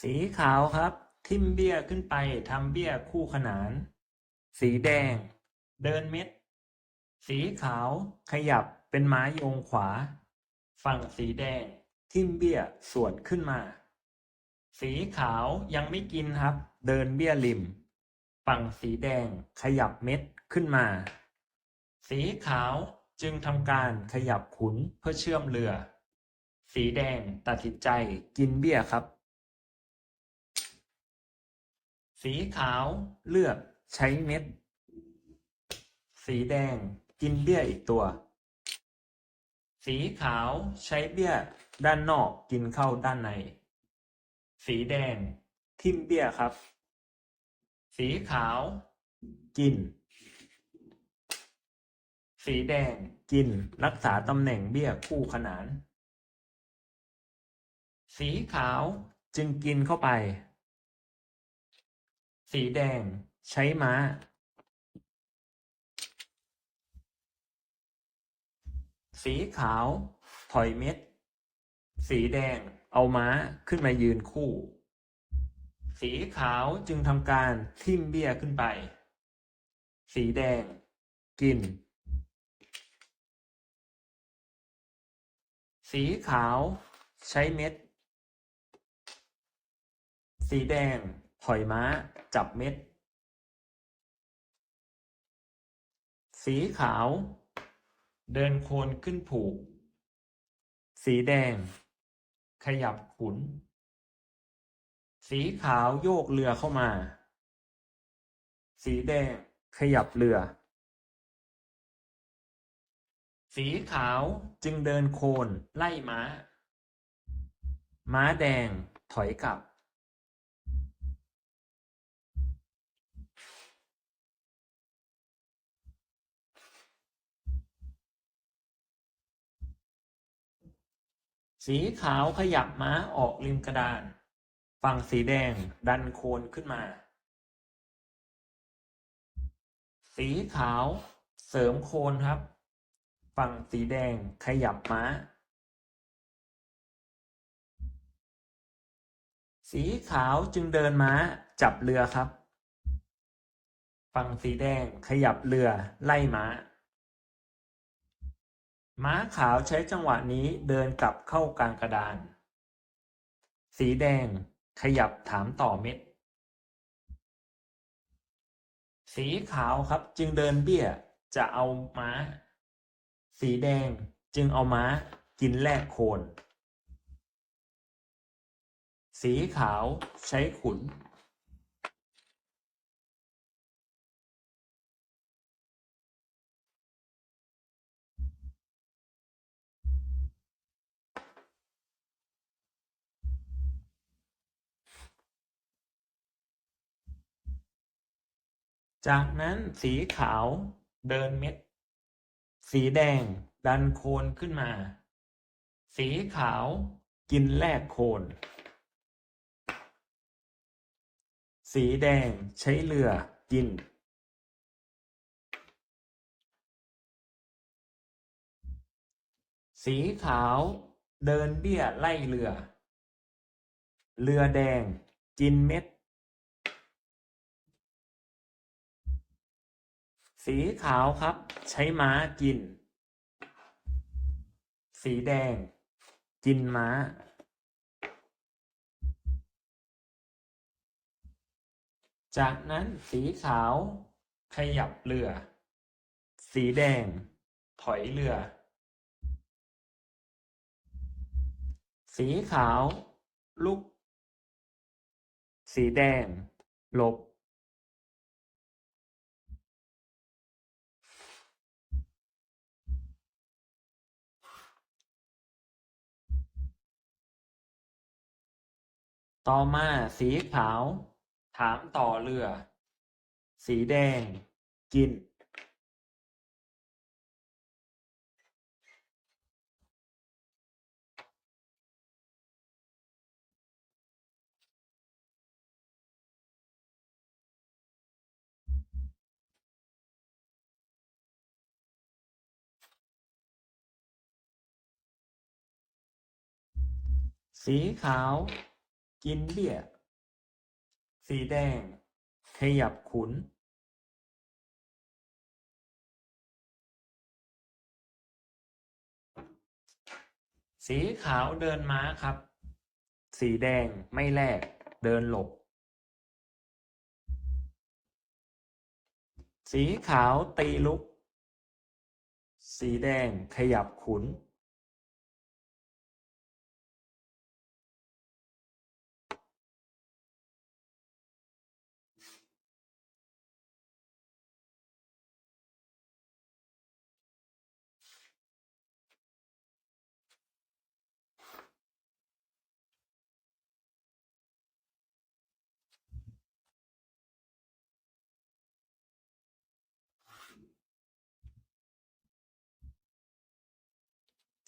สีขาวครับ ทิมเบี้ยขึ้นไปทำเบี้ยคู่ขนาน สีแดง เดินเม็ด สีขาวขยับเป็นไม้โยงขวา ฝั่งสีแดง ทิมเบี้ยสวนขึ้นมา สีขาวยังไม่กินครับ เดินเบี้ยริม ฝั่งสีแดงขยับเม็ดขึ้นมา สีขาวจึงทำการขยับขุนเพื่อเชื่อมเรือ สีแดงตัดสินใจกินเบี้ยครับ สีขาวเลือกใช้เม็ด สีแดงกินเบี้ยอีกตัว สีขาวใช้เบี้ยด้านนอกกินเข้าด้านใน สีแดงทิ่มเบี้ยครับ สีขาว กิน สีแดงกินรักษาตำแหน่งเบี้ยคู่ขนาน สีขาวจึงกินเข้าไป สีแดง ใช้ม้า สีขาว ถอยเม็ด สีแดง เอาม้าขึ้นมายืนคู่ สีขาวจึงทำการทิ่มเบี้ยขึ้นไป สีแดง กิน สีขาว ใช้เม็ด สีแดง ถอยม้า จับเม็ด สีขาว เดินโคนขึ้นผูก สีแดง ขยับขุน สีขาวโยกเรือเข้ามา สีแดง ขยับเรือ สีขาวจึงเดินโคนไล่ม้า ม้าแดงถอยกลับ สีขาวขยับม้าออกริมกระดาน ฝั่งสีแดงดันโคนขึ้นมา สีขาวเสริมโคนครับ ฝั่งสีแดงขยับม้า สีขาวจึงเดินม้าจับเรือครับ ฝั่งสีแดงขยับเรือไล่ม้า ม้าขาวใช้จังหวะนี้เดินกลับเข้ากลางกระดาน สีแดงขยับถามต่อเม็ด สีขาวครับจึงเดินเบี้ยจะเอาม้า สีแดงจึงเอาม้ากินแลกโคน สีขาวใช้ขุน จากนั้นสีขาวเดินเม็ด สีแดงดันโคนขึ้นมา สีขาวกินแลกโคน สีแดงใช้เรือกิน สีขาวเดินเบี้ยไล่เรือ เรือแดงกินเม็ด สีขาวครับ ใช้ม้ากิน สีแดง กินม้า จากนั้นสีขาว ขยับเรือ สีแดง ถอยเรือ สีขาว ลุก สีแดง หลบ ต่อมาสีขาว ถามต่อเรือ สีแดง กิน สีขาว กินเบี้ย สีแดง ขยับขุนสีขาวเดินม้าครับ สีแดงไม่แลกเดินหลบ สีขาวตีลุก สีแดงขยับขุน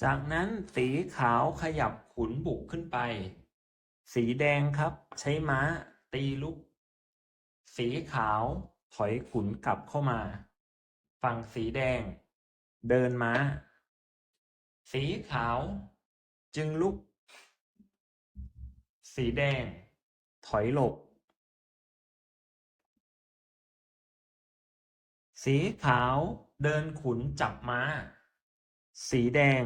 จากนั้นสีขาวขยับขุนบุกขึ้นไป สีแดงครับ ใช้ม้า ตีลุก สีขาวถอยขุนกลับเข้ามา ฝั่งสีแดง เดินม้า สีขาว จึงลุก สีแดง ถอยหลบ สีขาวเดินขุนจับม้า สีแดง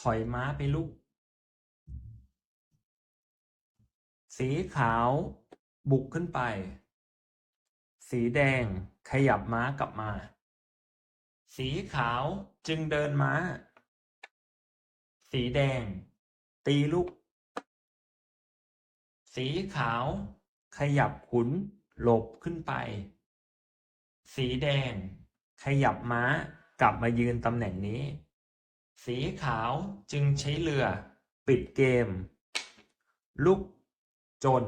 ถอยม้าไปลุกสีขาวบุกขึ้นไป สีแดงขยับม้ากลับมา สีขาวจึงเดินม้า สีแดง ตีลุกสีขาวขยับขุนหลบขึ้นไป สีแดง ขยับม้ากลับมายืนตำแหน่งนี้ สีขาวจึงใช้เรือ ปิดเกม ลุกจน